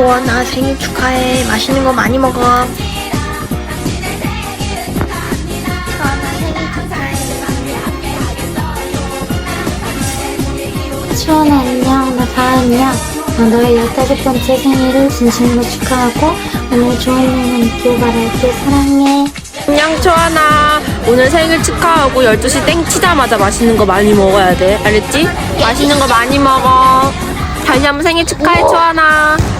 초원아 생일 축하해. 맛있는 거 많이 먹어. 초원아 생일 축하해. 시원아 안녕. 나 다은이야 어, 너의 열다섯 번째 생일을 진심으로 축하하고 오늘 좋은 일만 있길 바랄게. 사랑해. 안녕 초아나. 오늘 생일 축하하고 12시 땡 치자마자 맛있는 거 많이 먹어야 돼. 알겠지? 맛있는 거 많이 먹어. 다시 한번 생일 축하해 초아나.